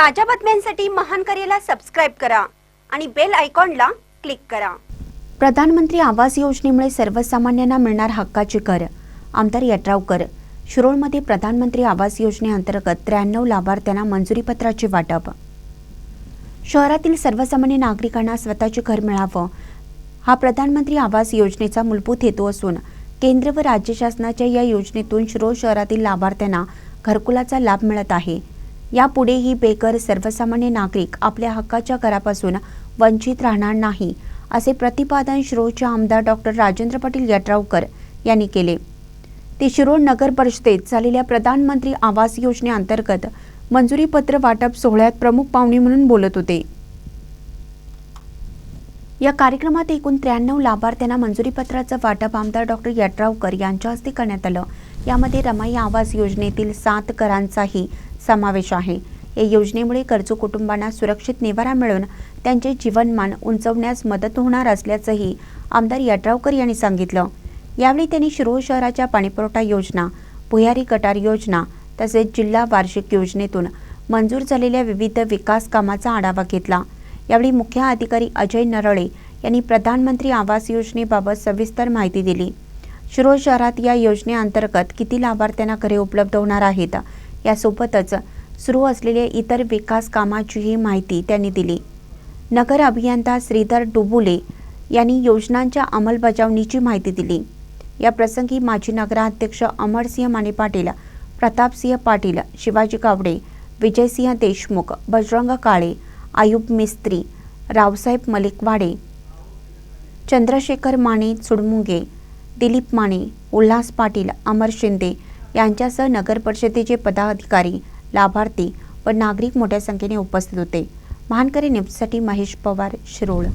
ताज्या बातम्यांसाठी महान करेला सबस्क्राईब करा आणि बेल आयकॉनला क्लिक करा. प्रधानमंत्री आवास योजनेमुळे सर्वसामान्यांना मिळणार हक्काचे कर आमदार यड्रावकर. शिरोळमध्ये प्रधानमंत्री आवास योजनेअंतर्गत त्र्याण्णव लाभार्थ्यांना मंजुरीपत्राचे वाटप. शहरातील सर्वसामान्य नागरिकांना स्वतःचे घर मिळावं हा प्रधानमंत्री आवास योजनेचा मूलभूत हेतू असून केंद्र व राज्य शासनाच्या या योजनेतून शिरोळ शहरातील लाभार्थ्यांना घरकुलाचा लाभ मिळत आहे. यापुढेही बेघर सर्वसामान्य नागरिक आपल्या हक्काच्या घरापासून वंचित राहणार नाही असे प्रतिपादन शिरोळचे आमदार डॉक्टर राजेंद्र पाटील यड्रावकर यांनी केले. ते शिरोळ नगर परिषदेत झालेल्या प्रधानमंत्री आवास योजनेअंतर्गत मंजुरीपत्र वाटप सोहळ्यात प्रमुख पाहुणे म्हणून बोलत होते. या कार्यक्रमात एकूण त्र्याण्णव लाभार्थ्यांना मंजुरीपत्राचं वाटप आमदार डॉक्टर यड्रावकर यांच्या हस्ते करण्यात आलं. यामध्ये रमाई आवास योजनेतील सात घरांचाही समावेश आहे. या योजनेमुळे गरजू कुटुंबांना सुरक्षित निवारा मिळून त्यांचे जीवनमान उंचवण्यास मदत होणार असल्याचंही आमदार यड्रावकर यांनी सांगितलं. यावेळी त्यांनी शिरोळ शहराच्या पाणीपुरवठा योजना भुयारी गटार योजना तसेच जिल्हा वार्षिक योजनेतून मंजूर झालेल्या विविध विकास कामाचा आढावा घेतला. यावेळी मुख्य अधिकारी अजय नरळे यांनी प्रधानमंत्री आवास योजनेबाबत सविस्तर माहिती दिली. शिरोळ शहरात या योजनेअंतर्गत किती लाभार्थ्यांना घरे उपलब्ध होणार आहेत? यासोबतच सुरू असलेल्या इतर विकास कामाचीही माहिती त्यांनी दिली. नगर अभियंता श्रीधर डुबुले यांनी योजनांच्या अंमलबजावणीची माहिती दिली. या प्रसंगी माजी नगराध्यक्ष अमरसिंह माने पाटील प्रतापसिंह पाटील शिवाजी गावडे विजयसिंह देशमुख बजरंग काळे आयुब मिस्त्री रावसाहेब मलिकवाडे चंद्रशेखर माने चुडमुंगे दिलीप माने उल्हास पाटील अमर शिंदे यांच्यासह नगर परिषदेचे पदाधिकारी लाभार्थी व नागरिक मोठ्या संख्येने उपस्थित होते. महानकरी न्यूजसाठी महेश पवार शिरोळ.